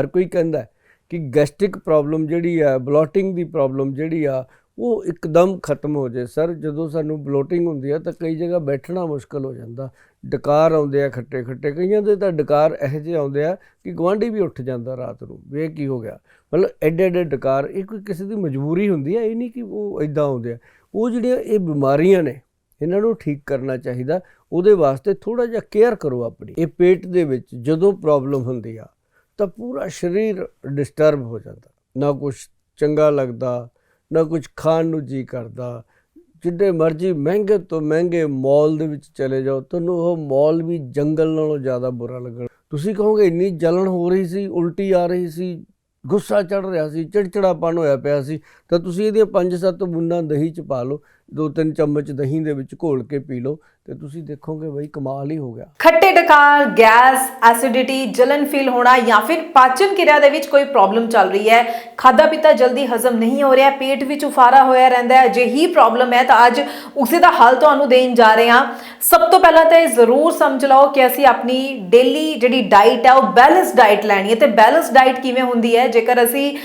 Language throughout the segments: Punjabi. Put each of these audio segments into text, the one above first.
ਹਰ ਕੋਈ ਕਹਿੰਦਾ ਕਿ ਗੈਸਟ੍ਰਿਕ ਪ੍ਰੋਬਲਮ ਜਿਹੜੀ ਆ ਬਲੋਟਿੰਗ ਦੀ ਪ੍ਰੋਬਲਮ ਜਿਹੜੀ ਆ, ਉਹ ਇੱਕਦਮ ਖਤਮ ਹੋ ਜੇ ਸਰ, ਜਦੋਂ ਸਾਨੂੰ ਬਲੋਟਿੰਗ ਹੁੰਦੀ ਆ ਤਾਂ ਕਈ ਜਗ੍ਹਾ ਬੈਠਣਾ ਮੁਸ਼ਕਲ ਹੋ ਜਾਂਦਾ। ਡਕਾਰ ਆਉਂਦੇ ਆ ਖੱਟੇ ਖੱਟੇ। ਕਈਆਂ ਦੇ ਤਾਂ ਡਕਾਰ ਇਹੋ ਜਿਹੇ ਆਉਂਦੇ ਆ ਕਿ ਗਵਾਂਢੀ ਵੀ ਉੱਠ ਜਾਂਦਾ ਰਾਤ ਨੂੰ। ਵੀ ਇਹ ਕੀ ਹੋ ਗਿਆ? ਮਤਲਬ ਐਡੇ ਐਡੇ ਡਕਾਰ, ਇਹ ਕੋਈ ਕਿਸੇ ਦੀ ਮਜਬੂਰੀ ਹੁੰਦੀ ਆ? ਇਹ ਨਹੀਂ ਕਿ ਉਹ ਇਦਾਂ ਆਉਂਦੇ ਆ। ਉਹ ਜਿਹੜੀਆਂ ਇਹ ਬਿਮਾਰੀਆਂ ਨੇ, ਇਹਨਾਂ ਨੂੰ ਠੀਕ ਕਰਨਾ ਚਾਹੀਦਾ। ਉਹਦੇ ਵਾਸਤੇ ਥੋੜਾ ਜਿਹਾ ਕੇਅਰ ਕਰੋ ਆਪਣੀ। ਇਹ ਪੇਟ ਦੇ ਵਿੱਚ ਜਦੋਂ ਪ੍ਰੋਬਲਮ ਹੁੰਦੀ ਆ ਤਾਂ ਪੂਰਾ ਸਰੀਰ ਡਿਸਟਰਬ ਹੋ ਜਾਂਦਾ। ਨਾ ਕੁਝ ਚੰਗਾ ਲੱਗਦਾ, ਨਾ ਕੁਝ ਖਾਣ ਨੂੰ ਜੀ ਕਰਦਾ। ਜਿੱਡੇ ਮਰਜ਼ੀ ਮਹਿੰਗੇ ਤੋਂ ਮਹਿੰਗੇ ਮਾਲ ਦੇ ਵਿੱਚ ਚਲੇ ਜਾਓ, ਤੁਹਾਨੂੰ ਉਹ ਮਾਲ ਵੀ ਜੰਗਲ ਨਾਲੋਂ ਜ਼ਿਆਦਾ ਬੁਰਾ ਲੱਗਣ। ਤੁਸੀਂ ਕਹੋਗੇ, ਇੰਨੀ ਜਲਣ ਹੋ ਰਹੀ ਸੀ, ਉਲਟੀ ਆ ਰਹੀ ਸੀ, ਗੁੱਸਾ ਚੜ ਰਿਹਾ ਸੀ, ਚਿੜਚਿੜਾਪਨ ਹੋਇਆ ਪਿਆ ਸੀ, ਤਾਂ ਤੁਸੀਂ ਇਹਦੀਆਂ 5-7 ਬੂੰਦਾਂ ਦਹੀਂ ਚ ਪਾ ਲਓ। ਦੋ ਤਿੰਨ ਚਮਚ ਦਹੀਂ ਦੇ ਵਿੱਚ ਘੋਲ ਕੇ ਪੀ ਲਓ ਤੇ ਤੁਸੀਂ ਦੇਖੋਗੇ ਬਈ ਕਮਾਲ ਹੀ ਹੋ ਗਿਆ। ਖੱਟੇ ਡਕਾਰ ਗੈਸ, ਐਸਿਡਿਟੀ, ਜਲਨ ਫੀਲ ਹੋਣਾ ਜਾਂ ਫਿਰ ਪਾਚਨ ਕਿਰਿਆ ਦੇ ਵਿੱਚ ਕੋਈ ਪ੍ਰੋਬਲਮ ਚੱਲ ਰਹੀ ਹੈ। ਖਾਦਾ ਪੀਤਾ ਜਲਦੀ ਹਜ਼ਮ ਨਹੀਂ ਹੋ ਰਿਹਾ, ਪੇਟ ਵਿੱਚ ਉਫਾਰਾ ਹੋਇਆ ਰਹਿੰਦਾ ਹੈ। ਜੇ ਹੀ ਪ੍ਰੋਬਲਮ ਹੈ ਤਾਂ ਅੱਜ ਉਸੇ ਦਾ ਹੱਲ ਤੁਹਾਨੂੰ ਦੇਣ ਜਾ ਰਹੇ ਹਾਂ। ਸਭ ਤੋਂ ਪਹਿਲਾਂ ਤਾਂ ਇਹ ਜ਼ਰੂਰ ਸਮਝ ਲਓ ਕਿ ਅਸੀਂ ਆਪਣੀ ਡੇਲੀ ਜਿਹੜੀ ਡਾਈਟ ਹੈ ਉਹ ਬੈਲੈਂਸ ਡਾਈਟ ਲੈਣੀ ਹੈ ਤੇ ਬੈਲੈਂਸ ਡਾਈਟ ਕਿਵੇਂ ਹੁੰਦੀ ਹੈ? ਜੇਕਰ ਅਸੀਂ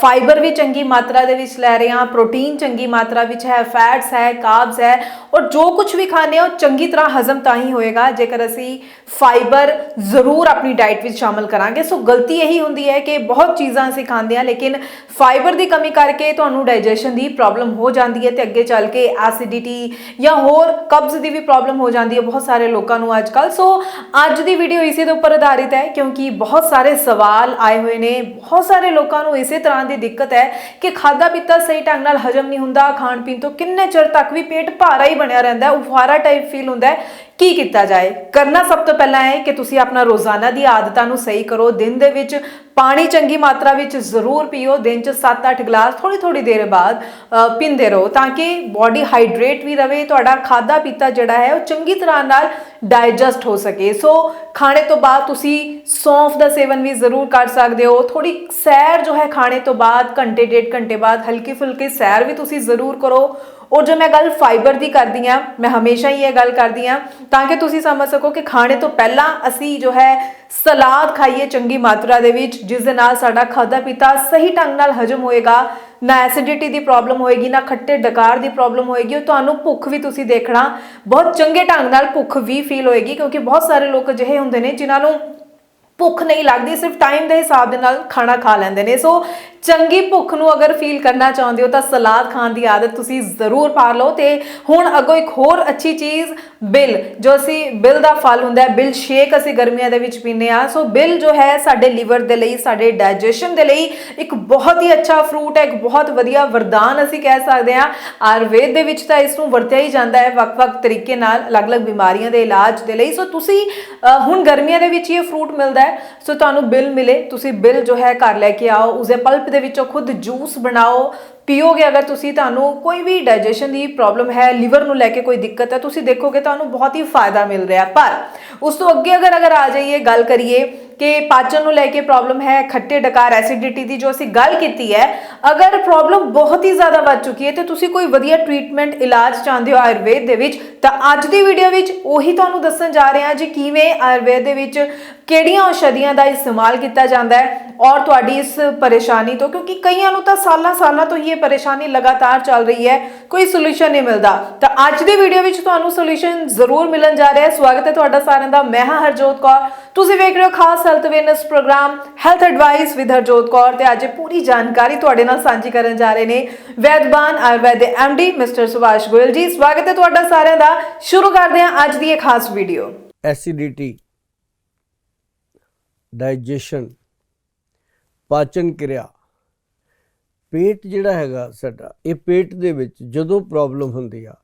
ਫਾਈਬਰ ਵੀ ਚੰਗੀ ਮਾਤਰਾ ਦੇ ਵਿੱਚ ਲੈ ਰਹੇ ਹਾਂ ਪ੍ਰੋਟੀਨ ਚੰਗੀ ਮਾਤਰਾ ਵਿੱਚ ਹੈ ਫੈਟ ਹੈ ਕਾਰਬਸ ਹੈ ਔਰ ਜੋ ਕੁਝ ਵੀ ਖਾਣੇ ਉਹ ਚੰਗੀ ਤਰ੍ਹਾਂ ਹਜ਼ਮ ਤਾਂ ਹੀ ਹੋਏਗਾ ਜੇਕਰ ਅਸੀਂ ਫਾਈਬਰ ਜ਼ਰੂਰ ਆਪਣੀ ਡਾਈਟ ਵਿੱਚ ਸ਼ਾਮਲ ਕਰਾਂਗੇ ਸੋ ਗਲਤੀ ਇਹੀ ਹੁੰਦੀ ਹੈ ਕਿ ਬਹੁਤ ਚੀਜ਼ਾਂ ਅਸੀਂ ਖਾਂਦੇ ਹਾਂ ਲੇਕਿਨ ਫਾਈਬਰ ਦੀ ਕਮੀ ਕਰਕੇ ਤੁਹਾਨੂੰ ਡਾਈਜੈਸ਼ਨ ਦੀ ਪ੍ਰੋਬਲਮ ਹੋ ਜਾਂਦੀ ਹੈ ਤੇ ਅੱਗੇ ਚੱਲ ਕੇ ਐਸਿਡਿਟੀ ਜਾਂ ਹੋਰ ਕਬਜ਼ ਦੀ ਵੀ ਪ੍ਰੋਬਲਮ ਹੋ ਜਾਂਦੀ ਹੈ ਬਹੁਤ ਸਾਰੇ ਲੋਕਾਂ ਨੂੰ ਅੱਜ ਕੱਲ ਸੋ ਅੱਜ ਦੀ ਵੀਡੀਓ ਇਸੇ ਦੇ ਉੱਪਰ ਆਧਾਰਿਤ ਹੈ ਕਿਉਂਕਿ ਬਹੁਤ ਸਾਰੇ ਸਵਾਲ ਆਏ ਹੋਏ ਨੇ ਬਹੁਤ ਸਾਰੇ ਲੋਕਾਂ ਨੂੰ ਇਸੇ ਤਰ੍ਹਾਂ ਦੀ ਦਿੱਕਤ ਹੈ ਕਿ ਖਾਦਾ ਪੀਤਾ ਸਹੀ ਢੰਗ ਨਾਲ ਹਜਮ ਨਹੀਂ ਹੁੰਦਾ ਖਾਣ ਪੀਣ ਤੋਂ ਕਿੰਨੇ ਚਿਰ ਤੱਕ ਵੀ ਪੇਟ ਭਾਰਾ ਹੀ ਬਣਿਆ ਰਹਿੰਦਾ ਹੈ ਉਫਾਰਾ ਟਾਈਪ ਫੀਲ ਹੁੰਦਾ ਹੈ। ਕੀ ਕੀਤਾ ਜਾਏ? ਕਰਨਾ ਸਭ ਤੋਂ ਪਹਿਲਾਂ ਹੈ ਕਿ ਤੁਸੀਂ ਆਪਣਾ ਰੋਜ਼ਾਨਾ ਦੀ ਆਦਤਾਂ ਨੂੰ ਸਹੀ ਕਰੋ। ਦਿਨ ਦੇ ਵਿੱਚ ਪਾਣੀ ਚੰਗੀ ਮਾਤਰਾ ਵਿੱਚ ਜ਼ਰੂਰ ਪੀਓ। ਦਿਨ 'ਚ 7-8 ਗਲਾਸ ਥੋੜੀ ਥੋੜੀ ਦੇਰ ਬਾਅਦ ਪੀਂਦੇ ਰਹੋ ਤਾਂ ਕਿ ਬਾਡੀ ਹਾਈਡਰੇਟ ਵੀ ਰਵੇ। ਤੁਹਾਡਾ ਖਾਦਾ ਪੀਤਾ ਜਿਹੜਾ ਹੈ ਉਹ ਚੰਗੀ ਤਰ੍ਹਾਂ ਨਾਲ ਡਾਈਜੈਸਟ ਹੋ ਸਕੇ। ਸੋ ਖਾਣੇ ਤੋਂ ਬਾਅਦ ਤੁਸੀਂ ਸੌਂਫ ਦਾ ਸੇਵਨ ਵੀ ਜ਼ਰੂਰ ਕਰ ਸਕਦੇ ਹੋ। ਥੋੜੀ ਸੈਰ ਜੋ ਹੈ ਖਾਣੇ ਤੋਂ ਬਾਅਦ, ਘੰਟੇ, ਡੇਢ ਘੰਟੇ ਬਾਅਦ ਹਲਕੀ ਫੁਲਕੀ ਸੈਰ ਵੀ ਤੁਸੀਂ ਜ਼ਰੂਰ ਕਰੋ। ਔਰ ਜੋ ਮੈਂ ਗੱਲ ਫਾਈਬਰ ਦੀ ਕਰਦੀ ਆ ਮੈਂ ਹਮੇਸ਼ਾ ਹੀ ਇਹ ਗੱਲ ਕਰਦੀ ਆ ਤਾਂ ਕਿ ਤੁਸੀਂ ਸਮਝ ਸਕੋ ਕਿ ਖਾਣੇ ਤੋਂ ਪਹਿਲਾਂ ਅਸੀਂ ਜੋ ਹੈ ਸਲਾਦ ਖਾਈਏ ਚੰਗੀ ਮਾਤਰਾ ਦੇ ਵਿੱਚ, ਜਿਸ ਦੇ ਨਾਲ ਸਾਡਾ ਖਾਦਾ ਪੀਤਾ ਸਹੀ ਢੰਗ ਨਾਲ ਹਜਮ ਹੋਏਗਾ, ਨਾ ਐਸਿਡਿਟੀ ਦੀ ਪ੍ਰੋਬਲਮ ਹੋਏਗੀ, ਨਾ ਖੱਟੇ ਡਕਾਰ ਦੀ ਪ੍ਰੋਬਲਮ ਹੋਏਗੀ, ਉਹ ਤੁਹਾਨੂੰ ਭੁੱਖ ਵੀ ਤੁਸੀਂ ਦੇਖਣਾ, ਬਹੁਤ ਚੰਗੇ ਢੰਗ ਨਾਲ ਭੁੱਖ ਵੀ ਫੀਲ ਹੋਏਗੀ, ਕਿਉਂਕਿ ਬਹੁਤ ਸਾਰੇ ਲੋਕ ਅਜਿਹੇ ਹੁੰਦੇ ਨੇ ਜਿਨ੍ਹਾਂ ਨੂੰ ਭੁੱਖ ਨਹੀਂ ਲੱਗਦੀ, ਸਿਰਫ ਟਾਈਮ ਦੇ ਹਿਸਾਬ ਦੇ ਨਾਲ ਖਾਣਾ ਖਾ ਲੈਂਦੇ ਨੇ। ਸੋ ਚੰਗੀ ਭੁੱਖ ਨੂੰ ਅਗਰ ਫੀਲ ਕਰਨਾ ਚਾਹੁੰਦੇ ਹੋ ਤਾਂ ਸਲਾਦ ਖਾਣ ਦੀ ਆਦਤ ਤੁਸੀਂ ਜ਼ਰੂਰ ਪਾ ਲਓ ਤੇ ਹੁਣ ਅੱਗੋਂ ਇੱਕ ਹੋਰ ਅੱਛੀ ਚੀਜ਼, ਬਿਲ। ਜੋ ਅਸੀਂ ਬਿਲ ਦਾ ਫਲ ਹੁੰਦਾ ਹੈ, ਬਿਲ ਸ਼ੇਕ ਅਸੀਂ ਗਰਮੀਆਂ ਦੇ ਵਿੱਚ ਪੀਂਦੇ ਆ ਸੋ ਬਿਲ ਜੋ ਹੈ ਸਾਡੇ ਲੀਵਰ ਦੇ ਲਈ, ਸਾਡੇ ਡਾਈਜੈਸ਼ਨ ਦੇ ਲਈ ਇੱਕ ਬਹੁਤ ਹੀ ਅੱਛਾ ਫਰੂਟ ਹੈ, ਇੱਕ ਬਹੁਤ ਵਧੀਆ ਵਰਦਾਨ ਅਸੀਂ ਕਹਿ ਸਕਦੇ ਆ ਆਯੁਰਵੇਦ ਦੇ ਵਿੱਚ ਤਾਂ ਇਸ ਨੂੰ ਵਰਤਿਆ ਹੀ ਜਾਂਦਾ ਹੈ ਵੱਖ-ਵੱਖ ਤਰੀਕੇ ਨਾਲ, ਅਲੱਗ-ਅਲੱਗ ਬਿਮਾਰੀਆਂ ਦੇ ਇਲਾਜ ਦੇ ਲਈ। ਸੋ ਤੁਸੀਂ ਹੁਣ ਗਰਮੀਆਂ ਦੇ ਵਿੱਚ ਹੀ ਇਹ ਫਰੂਟ ਮਿਲਦਾ ਹੈ। ਸੋ ਤੁਹਾਨੂੰ ਬਿਲ ਮਿਲੇ, ਤੁਸੀਂ ਬਿਲ ਜੋ ਹੈ ਘਰ ਲੈ ਕੇ ਆਓ, ਉਸਦੇ ਪਲਪ ਦੇ ਵਿੱਚੋਂ ਖੁਦ ਜੂਸ ਬਣਾਓ ਪੀਓਗੇ ਅਗਰ ਤੁਸੀਂ, ਤੁਹਾਨੂੰ ਕੋਈ ਵੀ ਡਾਈਜੈਸ਼ਨ ਦੀ ਪ੍ਰੋਬਲਮ ਹੈ ਲਿਵਰ ਨੂੰ ਲੈ ਕੇ ਕੋਈ ਦਿੱਕਤ ਹੈ, ਤੁਸੀਂ ਦੇਖੋਗੇ ਤੁਹਾਨੂੰ ਬਹੁਤ ਹੀ ਫਾਇਦਾ ਮਿਲ ਰਿਹਾ। ਪਰ ਉਸ ਤੋਂ ਅੱਗੇ ਅਗਰ ਅਗਰ ਆ ਜਾਈਏ, ਗੱਲ ਕਰੀਏ ਕਿ ਪਾਚਨ ਨੂੰ ਲੈ ਕੇ ਪ੍ਰੋਬਲਮ ਹੈ, ਖੱਟੇ ਡਕਾਰ ਐਸਿਡਿਟੀ ਦੀ ਜੋ ਅਸੀਂ ਗੱਲ ਕੀਤੀ ਹੈ, ਅਗਰ ਪ੍ਰੋਬਲਮ ਬਹੁਤ ਹੀ ਜ਼ਿਆਦਾ ਵੱਧ ਚੁੱਕੀ ਹੈ, ਤੇ ਤੁਸੀਂ ਕੋਈ ਵਧੀਆ ਟ੍ਰੀਟਮੈਂਟ ਇਲਾਜ ਚਾਹੁੰਦੇ ਹੋ ਆਯੁਰਵੇਦ ਦੇ ਵਿੱਚ, ਤਾਂ ਅੱਜ ਦੀ ਵੀਡੀਓ ਵਿੱਚ ਉਹੀ ਤੁਹਾਨੂੰ ਦੱਸਣ ਜਾ ਰਹੇ ਹਾਂ ਜੀ ਕਿਵੇਂ ਆਯੁਰਵੇਦ ਦੇ ਵਿੱਚ ਕਿਹੜੀਆਂ ਔਸ਼ਧੀਆਂ ਦਾ ਇਸਤੇਮਾਲ ਕੀਤਾ ਜਾਂਦਾ ਹੈ ਔਰ ਤੁਹਾਡੀ ਇਸ ਪਰੇਸ਼ਾਨੀ ਤੋਂ, ਕਿਉਂਕਿ ਕਈਆਂ ਨੂੰ ਤਾਂ ਸਾਲਾਂ ਸਾਲਾਂ ਤੋਂ ਹੀ ਇਹ ਪਰੇਸ਼ਾਨੀ ਲਗਾਤਾਰ ਚੱਲ ਰਹੀ ਹੈ, ਕੋਈ ਸੋਲੂਸ਼ਨ ਨਹੀਂ ਮਿਲਦਾ। ਤਾਂ ਅੱਜ ਦੀ ਵੀਡੀਓ ਵਿੱਚ ਤੁਹਾਨੂੰ ਸੋਲੂਸ਼ਨ ਜ਼ਰੂਰ ਮਿਲਣ ਜਾ ਰਿਹਾ ਹੈ। ਸਵਾਗਤ ਹੈ ਤੁਹਾਡਾ ਸਾਰਿਆਂ ਦਾ। ਮੈਂ ਹਾਂ ਹਰਜੋਤ ਕੌਰ। ਤੁਸੀਂ ਵੇਖ ਰਹੇ ਹੋ ਖਾਸ health awareness programme health advice with Harjot Kaur ਤੇ ਅੱਜ ਪੂਰੀ ਜਾਣਕਾਰੀ ਤੁਹਾਡੇ ਨਾਲ ਸਾਂਝੀ ਕਰਨ ਜਾ ਰਹੇ ਨੇ ਵੈਦਬਾਨ ਆਯੁਰਵੈਦ ਦੇ ਐਮਡੀ ਮਿਸਟਰ ਸੁਭਾਸ਼ ਗੋਇਲ ਜੀ। ਸਵਾਗਤ ਹੈ ਤੁਹਾਡਾ ਸਾਰਿਆਂ ਦਾ। ਸ਼ੁਰੂ ਕਰਦੇ ਹਾਂ ਅੱਜ ਦੀ ਇਹ ਖਾਸ ਵੀਡੀਓ ਐਸਿਡਿਟੀ ਡਾਈਜੈਸ਼ਨ ਪਾਚਨ ਕਿਰਿਆ। ਪੇਟ ਜਿਹੜਾ ਹੈਗਾ ਸਾਡਾ, ਇਹ ਪੇਟ ਦੇ ਵਿੱਚ ਜਦੋਂ ਪ੍ਰੋਬਲਮ ਹੁੰਦੀ ਆ,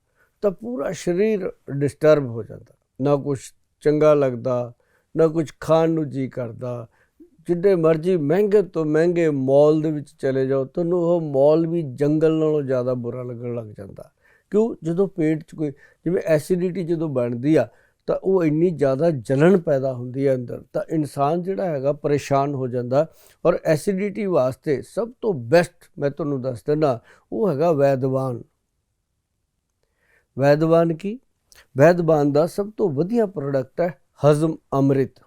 ਤਾਂ ਪੂਰਾ ਸਰੀਰ ਡਿਸਟਰਬ ਹੋ ਜਾਂਦਾ। ਨਾ ਕੁਝ ਚੰਗਾ ਲੱਗਦਾ, ਨਾ ਕੁਝ ਖਾਣ ਨੂੰ ਜੀ ਕਰਦਾ। ਜਿੱਡੇ ਮਰਜ਼ੀ ਮਹਿੰਗੇ ਤੋਂ ਮਹਿੰਗੇ ਮਾਲ ਦੇ ਵਿੱਚ ਚਲੇ ਜਾਓ, ਤੁਹਾਨੂੰ ਉਹ ਮਾਲ ਵੀ ਜੰਗਲ ਨਾਲੋਂ ਜ਼ਿਆਦਾ ਬੁਰਾ ਲੱਗਣ ਲੱਗ ਜਾਂਦਾ। ਕਿਉਂ? ਜਦੋਂ ਪੇਟ 'ਚ ਕੋਈ, ਜਿਵੇਂ ਐਸਿਡਿਟੀ ਜਦੋਂ ਬਣਦੀ ਆ ਤਾਂ ਉਹ ਇੰਨੀ ਜ਼ਿਆਦਾ ਜਲਨ ਪੈਦਾ ਹੁੰਦੀ ਹੈ ਅੰਦਰ, ਤਾਂ ਇਨਸਾਨ ਜਿਹੜਾ ਹੈਗਾ ਪਰੇਸ਼ਾਨ ਹੋ ਜਾਂਦਾ ਔਰ ਐਸਿਡਿਟੀ ਵਾਸਤੇ ਸਭ ਤੋਂ ਬੈਸਟ ਮੈਂ ਤੁਹਾਨੂੰ ਦੱਸ ਦਿੰਦਾ, ਉਹ ਹੈਗਾ ਵੈਦਵਾਨ। ਵੈਦਵਾਨ ਕੀ? ਵੈਦਵਾਨ ਦਾ ਸਭ ਤੋਂ ਵਧੀਆ ਪ੍ਰੋਡਕਟ ਹੈ ਹਜ਼ਮ ਅੰਮ੍ਰਿਤ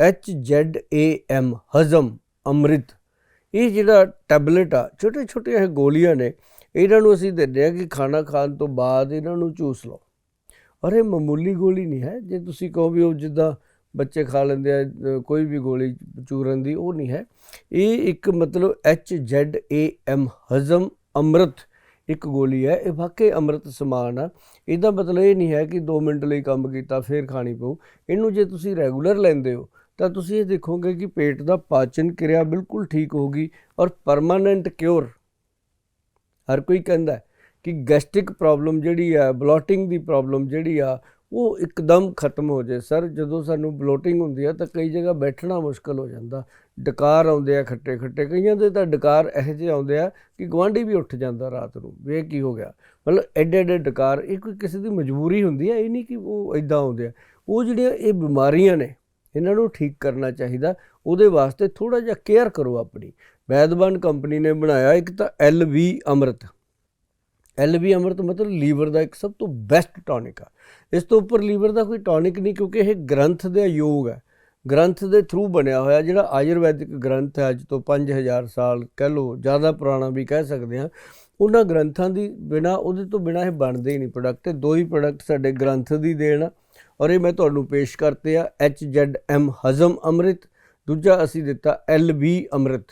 H Z A M ਹਜ਼ਮ ਅੰਮ੍ਰਿਤ। ਇਹ ਜਿਹੜਾ ਟੈਬਲੇਟ ਆ ਛੋਟੇ ਛੋਟੇ ਇਹ ਗੋਲੀਆਂ ਨੇ, ਇਹਨਾਂ ਨੂੰ ਅਸੀਂ ਦਿੰਦੇ ਆ ਕਿ ਖਾਣਾ ਖਾਣ ਤੋਂ ਬਾਅਦ ਇਹਨਾਂ ਨੂੰ ਚੂਸ ਲਓ। ਔਰ ਇਹ ਮਾਮੂਲੀ ਗੋਲੀ ਨਹੀਂ ਹੈ। ਜੇ ਤੁਸੀਂ ਕਹੋ ਵੀ ਉਹ ਜਿੱਦਾਂ ਬੱਚੇ ਖਾ ਲੈਂਦੇ ਆ ਕੋਈ ਵੀ ਗੋਲੀ ਚੂਰਨ ਦੀ, ਉਹ ਨਹੀਂ ਹੈ। ਇਹ ਇੱਕ ਮਤਲਬ ਐਚ ਜ਼ੈਡ ਏ ਐਮ ਹਜ਼ਮ ਅੰਮ੍ਰਿਤ ਇੱਕ ਗੋਲੀ ਹੈ। ਇਹ ਵਾਕਈ ਅੰਮ੍ਰਿਤ ਸਮਾਨ ਆ। ਇਹਦਾ ਮਤਲਬ ਇਹ ਨਹੀਂ ਹੈ ਕਿ 2 ਮਿੰਟ ਲਈ ਕੰਮ ਕੀਤਾ, ਫਿਰ ਖਾਣੀ ਪਊ। ਇਹਨੂੰ ਜੇ ਤੁਸੀਂ ਰੈਗੂਲਰ ਲੈਂਦੇ ਹੋ, ਤਾਂ ਤੁਸੀਂ ਇਹ ਦੇਖੋਗੇ ਕਿ ਪੇਟ ਦਾ ਪਾਚਨ ਕਿਰਿਆ ਬਿਲਕੁਲ ਠੀਕ ਹੋਗੀ ਔਰ ਪਰਮਾਨੈਂਟ ਕਿਉਰ ਹਰ ਕੋਈ ਕਹਿੰਦਾ ਕਿ ਗੈਸਟ੍ਰਿਕ ਪ੍ਰੋਬਲਮ ਜਿਹੜੀ ਆ, ਬਲੋਟਿੰਗ ਦੀ ਪ੍ਰੋਬਲਮ ਜਿਹੜੀ ਆ, ਉਹ ਇੱਕਦਮ ਖਤਮ ਹੋ ਜੇ ਸਰ, ਜਦੋਂ ਸਾਨੂੰ ਬਲੋਟਿੰਗ ਹੁੰਦੀ ਆ, ਤਾਂ ਕਈ ਜਗ੍ਹਾ ਬੈਠਣਾ ਮੁਸ਼ਕਲ ਹੋ ਜਾਂਦਾ। ਡਕਾਰ ਆਉਂਦੇ ਆ ਖੱਟੇ ਖੱਟੇ ਕਈਆਂ ਦੇ ਤਾਂ ਡਕਾਰ ਇਹੋ ਜਿਹੇ ਆਉਂਦੇ ਆ ਕਿ ਗਵਾਂਢੀ ਵੀ ਉੱਠ ਜਾਂਦਾ ਰਾਤ ਨੂੰ। ਵੀ ਇਹ ਕੀ ਹੋ ਗਿਆ? ਮਤਲਬ ਐਡੇ ਐਡੇ ਡਕਾਰ, ਇਹ ਕੋਈ ਕਿਸੇ ਦੀ ਮਜਬੂਰੀ ਹੁੰਦੀ ਆ? ਇਹ ਨਹੀਂ ਕਿ ਉਹ ਇਦਾਂ ਆਉਂਦੇ ਆ। ਉਹ ਜਿਹੜੀਆਂ ਇਹ ਬਿਮਾਰੀਆਂ ਨੇ, ਇਹਨਾਂ ਨੂੰ ਠੀਕ ਕਰਨਾ ਚਾਹੀਦਾ। ਉਹਦੇ ਵਾਸਤੇ ਥੋੜਾ ਜਿਹਾ ਕੇਅਰ ਕਰੋ ਆਪਣੀ। ਵੈਦਵਾਨ ਕੰਪਨੀ ਨੇ ਬਣਾਇਆ ਇੱਕ ਤਾਂ LV ਅੰਮ੍ਰਿਤ। LV ਅੰਮ੍ਰਿਤ ਮਤਲਬ ਲੀਵਰ ਦਾ ਇੱਕ ਸਭ ਤੋਂ ਬੈਸਟ ਟੌਨਿਕ ਆ। ਇਸ ਤੋਂ ਉੱਪਰ ਲੀਵਰ ਦਾ ਕੋਈ ਟੌਨਿਕ ਨਹੀਂ ਕਿਉਂਕਿ ਇਹ ਗ੍ਰੰਥ ਦੇ ਯੋਗ ਹੈ ਗ੍ਰੰਥ ਦੇ ਥਰੂ ਬਣਿਆ ਹੋਇਆ ਜਿਹੜਾ ਆਯੁਰਵੈਦਿਕ ਗ੍ਰੰਥ ਹੈ ਅੱਜ ਤੋਂ 5000 ਸਾਲ ਕਹਿ ਲਓ, ਜ਼ਿਆਦਾ ਪੁਰਾਣਾ ਵੀ ਕਹਿ ਸਕਦੇ ਹਾਂ, ਉਹਨਾਂ ਗ੍ਰੰਥਾਂ ਦੀ ਬਿਨਾ, ਉਹਦੇ ਤੋਂ ਬਿਨਾ ਇਹ ਬਣਦੇ ਹੀ ਨਹੀਂ ਪ੍ਰੋਡਕਟ ਦੋ ਹੀ ਪ੍ਰੋਡਕਟ ਸਾਡੇ ਗ੍ਰੰਥ ਦੀ ਦੇਣ ਆ ਔਰ ਇਹ ਮੈਂ ਤੁਹਾਨੂੰ ਪੇਸ਼ ਕਰਤੇ ਆ HZM ਹਜ਼ਮ ਅੰਮ੍ਰਿਤ, ਦੂਜਾ ਅਸੀਂ ਦਿੱਤਾ LV ਅੰਮ੍ਰਿਤ।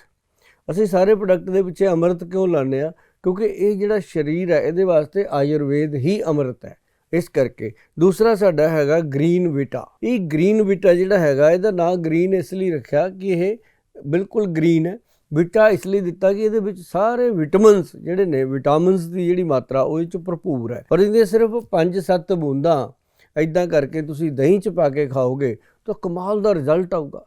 ਅਸੀਂ ਸਾਰੇ ਪ੍ਰੋਡਕਟ ਦੇ ਪਿੱਛੇ ਅੰਮ੍ਰਿਤ ਕਿਉਂ ਲਾਉਂਦੇ ਆ ਕਿਉਂਕਿ ਇਹ ਜਿਹੜਾ ਸਰੀਰ ਹੈ, ਇਹਦੇ ਵਾਸਤੇ ਆਯੁਰਵੇਦ ਹੀ ਅੰਮ੍ਰਿਤ ਹੈ। ਇਸ ਕਰਕੇ ਦੂਸਰਾ ਸਾਡਾ ਹੈਗਾ ਗ੍ਰੀਨ ਵਿਟਾ। ਇਹ ਗ੍ਰੀਨ ਵਿਟਾ ਜਿਹੜਾ ਹੈਗਾ, ਇਹਦਾ ਨਾਮ ਗ੍ਰੀਨ ਇਸ ਲਈ ਰੱਖਿਆ ਕਿ ਇਹ ਬਿਲਕੁਲ ਗ੍ਰੀਨ ਹੈ। ਵਿਟਾ ਇਸ ਲਈ ਦਿੱਤਾ ਕਿ ਇਹਦੇ ਵਿੱਚ ਸਾਰੇ ਵਿਟਾਮਿਨਸ ਜਿਹੜੇ ਨੇ, ਵਿਟਾਮਿਨਸ ਦੀ ਜਿਹੜੀ ਮਾਤਰਾ, ਉਹ ਇਹ ਚ ਭਰਪੂਰ ਹੈ। ਪਰ ਇਹਦੇ ਸਿਰਫ 5-7 ਬੂੰਦਾਂ ਐਦਾਂ ਕਰਕੇ ਤੁਸੀਂ ਦਹੀਂ ਚ ਪਾ ਕੇ ਖਾਓਗੇ, ਤਾਂ ਕਮਾਲ ਦਾ ਰਿਜ਼ਲਟ ਆਊਗਾ।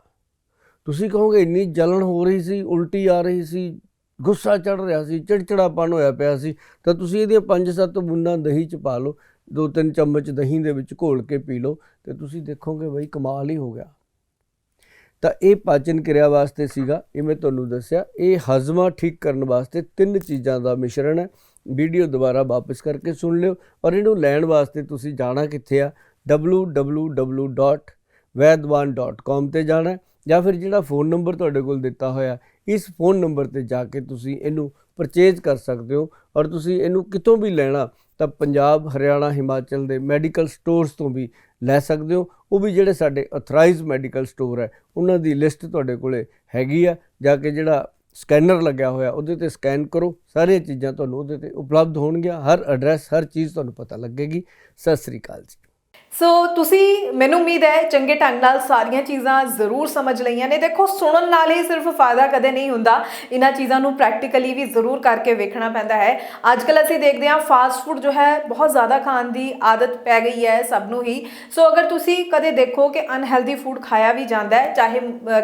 ਤੁਸੀਂ ਕਹੋਗੇ, ਇੰਨੀ ਜਲਨ ਹੋ ਰਹੀ ਸੀ, ਉਲਟੀ ਆ ਰਹੀ ਸੀ ਗੁੱਸਾ ਚੜ ਰਿਹਾ ਸੀ, ਚਿੜਚਿੜਾਪਨ ਹੋਇਆ ਪਿਆ ਸੀ। ਤਾਂ ਤੁਸੀਂ ਇਹਦੀਆਂ 5-7 ਬੂੰਦਾਂ ਦਹੀਂ ਚ ਪਾ ਲਓ, ਦੋ ਤਿੰਨ ਚਮਚ ਦਹੀਂ ਦੇ ਵਿੱਚ ਘੋਲ ਕੇ ਪੀ ਲਓ ਤੇ ਤੁਸੀਂ ਦੇਖੋਗੇ ਬਈ ਕਮਾਲ ਹੀ ਹੋ ਗਿਆ। ਤਾਂ ਇਹ ਪਾਚਨ ਕਿਰਿਆ ਵਾਸਤੇ ਸੀਗਾ, ਇਹ ਮੈਂ ਤੁਹਾਨੂੰ ਦੱਸਿਆ, ਇਹ ਹਜ਼ਮਾ ਠੀਕ ਕਰਨ ਵਾਸਤੇ ਤਿੰਨ ਚੀਜ਼ਾਂ ਦਾ ਮਿਸ਼ਰਣ ਹੈ। ਵੀਡੀਓ ਦੁਬਾਰਾ ਵਾਪਸ ਕਰਕੇ ਸੁਣ ਲਿਓ ਔਰ ਇਹਨੂੰ ਲੈਣ ਵਾਸਤੇ ਤੁਸੀਂ ਜਾਣਾ ਕਿੱਥੇ ਆ? www.vaidwan.com ਤੇ ਜਾਣਾ ਜਾਂ ਫਿਰ ਜਿਹੜਾ ਫੋਨ ਨੰਬਰ ਤੁਹਾਡੇ ਕੋਲ ਦਿੱਤਾ ਹੋਇਆ ਇਸ ਫੋਨ ਨੰਬਰ ਤੇ ਜਾ ਕੇ ਤੁਸੀਂ ਇਹਨੂੰ ਪਰਚੇਜ਼ ਕਰ ਸਕਦੇ ਹੋ ਔਰ ਤੁਸੀਂ ਇਹਨੂੰ ਕਿਤੋਂ ਵੀ ਲੈਣਾ, ਤਾਂ ਪੰਜਾਬ, ਹਰਿਆਣਾ, ਹਿਮਾਚਲ ਦੇ ਮੈਡੀਕਲ ਸਟੋਰਸ ਤੋਂ ਵੀ ਲੈ ਸਕਦੇ ਹੋ। ਉਹ ਵੀ ਜਿਹੜੇ ਸਾਡੇ ਅਥਰਾਈਜ਼ਡ ਮੈਡੀਕਲ ਸਟੋਰ ਹੈ, ਉਹਨਾਂ ਦੀ ਲਿਸਟ ਤੁਹਾਡੇ ਕੋਲੇ ਹੈਗੀ ਆ। ਜਾ ਕੇ ਜਿਹੜਾ ਸਕੈਨਰ ਲੱਗਿਆ ਹੋਇਆ, ਉਹਦੇ ਤੇ ਸਕੈਨ ਕਰੋ। ਸਾਰੀਆਂ ਚੀਜ਼ਾਂ ਤੁਹਾਨੂੰ ਉਹਦੇ ਤੇ ਉਪਲਬਧ ਹੋਣਗੀਆਂ। ਹਰ ਐਡਰੈਸ ਹਰ ਚੀਜ਼ ਤੁਹਾਨੂੰ ਪਤਾ ਲੱਗੇਗੀ। ਸਤਿ ਸ੍ਰੀ ਅਕਾਲ ਜੀ। ਸੋ ਤੁਸੀਂ, ਮੈਨੂੰ ਉਮੀਦ ਹੈ, ਚੰਗੇ ਢੰਗ ਨਾਲ ਸਾਰੀਆਂ ਚੀਜ਼ਾਂ ਜ਼ਰੂਰ ਸਮਝ ਲਈਆਂ ਨੇ। ਦੇਖੋ, ਸੁਣਨ ਨਾਲ ਹੀ ਸਿਰਫ ਫਾਇਦਾ ਕਦੇ ਨਹੀਂ ਹੁੰਦਾ। ਇਹਨਾਂ ਚੀਜ਼ਾਂ ਨੂੰ ਪ੍ਰੈਕਟੀਕਲੀ ਵੀ ਜ਼ਰੂਰ ਕਰਕੇ ਵੇਖਣਾ ਪੈਂਦਾ ਹੈ। ਅੱਜ ਕੱਲ ਅਸੀਂ ਦੇਖਦੇ ਹਾਂ ਫਾਸਟ ਫੂਡ ਜੋ ਹੈ, ਬਹੁਤ ਜ਼ਿਆਦਾ ਖਾਣ ਦੀ ਆਦਤ ਪੈ ਗਈ ਹੈ ਸਭ ਨੂੰ ਹੀ। ਸੋ ਅਗਰ ਤੁਸੀਂ ਕਦੇ ਦੇਖੋ ਕਿ ਅਨਹੈਲਦੀ ਫੂਡ ਖਾਇਆ ਵੀ ਜਾਂਦਾ ਹੈ, ਚਾਹੇ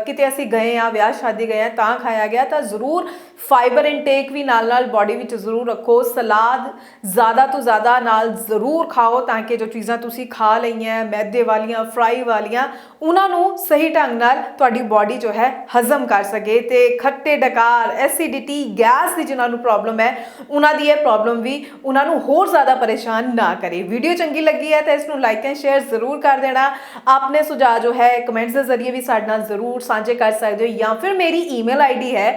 ਕਿਤੇ ਅਸੀਂ ਗਏ ਆ ਵਿਆਹ ਸ਼ਾਦੀ ਗਏ ਆ ਤਾਂ ਖਾਇਆ ਗਿਆ, ਤਾਂ ਜ਼ਰੂਰ ਫਾਈਬਰ ਇਨਟੇਕ ਵੀ ਨਾਲ ਨਾਲ ਬਾਡੀ ਵਿੱਚ ਜ਼ਰੂਰ ਰੱਖੋ। ਸਲਾਦ ਜ਼ਿਆਦਾ ਤੋਂ ਜ਼ਿਆਦਾ ਨਾਲ ਜ਼ਰੂਰ ਖਾਓ ਤਾਂ ਕਿ ਜੋ ਚੀਜ਼ਾਂ ਤੁਸੀਂ ਖਾ ਲਈਆਂ, ਮੈਦੇ ਵਾਲੀਆਂ ਫਰਾਈ ਵਾਲੀਆਂ, ਉਹਨਾਂ ਨੂੰ ਸਹੀ ਢੰਗ ਨਾਲ ਤੁਹਾਡੀ ਬਾਡੀ ਜੋ ਹੈ ਹਜ਼ਮ ਕਰ ਸਕੇ। ਤੇ ਖੱਟੇ ਡਕਾਰ ਐਸਿਡਿਟੀ ਗੈਸ ਦੀ ਜਿਨ੍ਹਾਂ ਨੂੰ ਪ੍ਰੋਬਲਮ ਹੈ, ਉਹਨਾਂ ਦੀ ਇਹ ਪ੍ਰੋਬਲਮ ਵੀ ਉਹਨਾਂ ਨੂੰ ਹੋਰ ਜ਼ਿਆਦਾ ਪਰੇਸ਼ਾਨ ਨਾ ਕਰੇ। ਵੀਡੀਓ ਚੰਗੀ ਲੱਗੀ ਹੈ ਤਾਂ ਇਸ ਨੂੰ ਲਾਈਕ ਐਂਡ ਸ਼ੇਅਰ ਜ਼ਰੂਰ ਕਰ ਦੇਣਾ। ਆਪਣੇ ਸੁਝਾਅ ਜੋ ਹੈ ਕਮੈਂਟਸ ਦੇ ਜ਼ਰੀਏ ਵੀ ਸਾਡੇ ਨਾਲ ਜ਼ਰੂਰ ਸਾਂਝੇ ਕਰ ਸਕਦੇ ਹੋ ਜਾਂ ਫਿਰ ਮੇਰੀ ਈਮੇਲ ਆਈਡੀ ਹੈ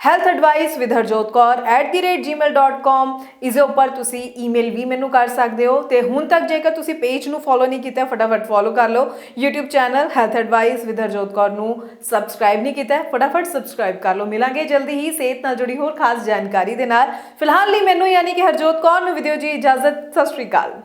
ਹੈਲਥ ਐਡਵਾਈਸ with healthadvice@gmail.com ਇਸੇ ਉੱਪਰ ਤੁਸੀਂ ਈਮੇਲ ਵੀ ਮੈਨੂੰ ਕਰ ਸਕਦੇ ਹੋ ਤੇ ਹੁਣ ਤੱਕ ਜੇਕਰ ਤੁਸੀਂ ਪੇਜ ਨੂੰ ਫੋਲੋ ਨਹੀਂ ਕੀਤਾ ਫਟਾਫਟ ਫੋਲੋ ਕਰ ਲਓ YouTube channel health advice with Harjot Kaur ਨੂੰ ਸਬਸਕ੍ਰਾਈਬ ਨਹੀਂ ਕੀਤਾ ਫਟਾਫਟ ਸਬਸਕ੍ਰਾਈਬ ਕਰ ਲਓ ਮਿਲਾਂਗੇ ਜਲਦੀ ਹੀ ਸਿਹਤ ਨਾਲ ਜੁੜੀ ਹੋਰ ਖਾਸ ਜਾਣਕਾਰੀ ਦੇ ਨਾਲ ਫਿਲਹਾਲ ਲਈ ਮੈਨੂੰ ਯਾਨੀ ਕਿ ਹਰਜੋਤ ਕੌਰ ਨੂੰ ਵਿਦਿਓ ਜੀ ਇਜਾਜ਼ਤ ਸਤਿ ਸ਼੍ਰੀ ਅਕਾਲ